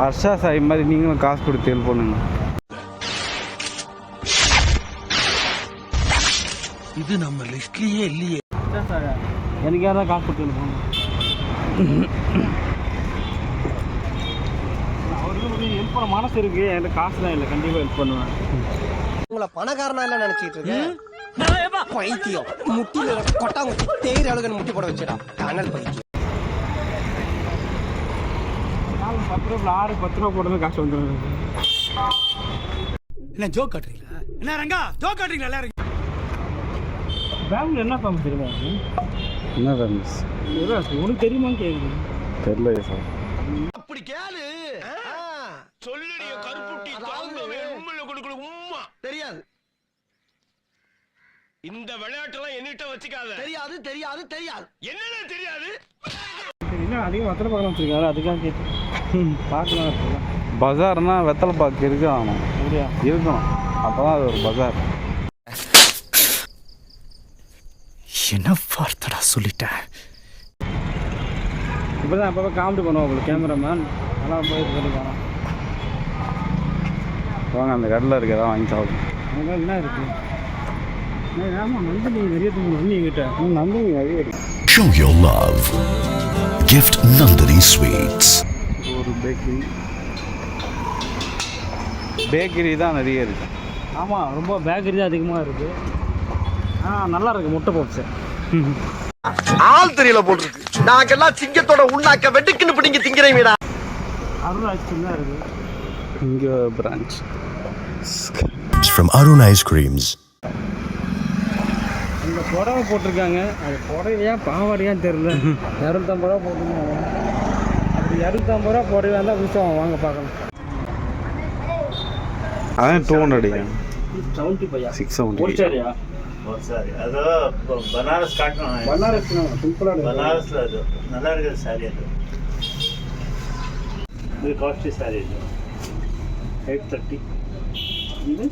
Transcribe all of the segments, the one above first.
ஹர்ஷா சாய் மாதிரி நீங்களும் காசு கொடுத்து ஹெல்ப் பண்ணுங்க. இது நம்ம லிஸ்ட்லயே இல்லையே. எனக்கு யாராவது காசு கொடுத்து போகணும் அவருக்கு ஒரு ஹெல்ப் பண்ண மனசு இருக்கு என்கிட்ட காசு தான் இல்லை கண்டிப்பாக ஹெல்ப் பண்ணுவேன். உங்களை பணக்காரனா இல்ல நினைச்சிட்டு இருக்கேன் பைத்தியம். முட்டில கொட்டாங்குச்சி தேயிற அளவுக்கு முட்டி போட வச்சிடா. கனல் பைத்தியம். பத்து ரூபா ஆறு பத்து ரூபா போடுறது காசு வந்துடும் என்ன ஜோக் காட்டுறீங்களா? என்ன ரங்கா ஜோக் காட்டுறீங்களா எல்லாரும்? பேங்க்ல என்ன ஃபேமஸ் தெரியுமா? என்ன ஃபேமஸ் உனக்கு தெரியுமான்னு கேட்குது தெரியல சார். அப்படி கேளு. சொல்லுடைய கருப்புட்டி உண்மையில கொடுக்கல உம்மா. தெரியாது. இந்த விளையாட்டெல்லாம் என்னிட்ட வச்சுக்காத. தெரியாது தெரியாது தெரியாது. என்னென்ன தெரியாது? என்ன அதிகம் வத்தலை பார்க்கலாம் வச்சிருக்காரு அதுக்காக கேட்டு பார்க்கலாம் இருக்கலாம் பஜார்னா வெத்தலை பாக்கு இருக்கு? ஆகணும் அப்படியா? இருக்கணும் அப்போ தான் அது ஒரு பஜார். என்ன வார்த்தடா சொல்லிட்டேன் இப்போ தான் அப்பப்போ காமெடி பண்ணுவோம் உங்களுக்கு கேமராமேன் நல்லா போய் இது பண்ணி போனோம் வாங்க அந்த கடையில் இருக்க ஏதாவது வாங்கி சாப்பிடும் என்ன இருக்கு? Show your love. Gift Nandini Sweets. ஒரு பேக்கரி பேக்கரி தான் நிறைய இருக்கு. ஆமாம் ரொம்ப பேக்கரி தான் அதிகமாக இருக்குது ஆ நல்லா இருக்கு முட்டை பப்ஸு ஆள் தெரியல போட்டுருக்கு. நாங்கெல்லாம் சிங்கத்தோட உண்ணாக்க வெட்டுக்குன்னு பிடிங்க திங்கிறீங்கடா அருள் ஐஸ்கிரீம் தான் இருக்குது இங்கே branch From Arun Ice Creams. இந்த புடவை போட்டிருக்காங்க. அது புடவையா பாவாடையான்னு தெரியல. இரநூத்தம்பது ரூபா போட்டிருக்காங்க அது இரநூத்தம்பது ரூபா புடவையா இருந்தால் புதுசாக வாங்க பார்க்கணும் அதான் two ஹண்ட்ரடியா seventy five six seventy sari அதோ பனாரஸ் காட்டணும். பனாரஸ் சிம்பிளாக பனாரஸில் அது. நல்லா இருக்குது சாரி அது. இது காஸ்ட்லி சாரி இது. எயிட் தேர்ட்டி இது?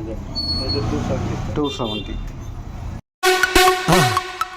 இது டூ செவன்ட்டி டூ செவன்ட்டி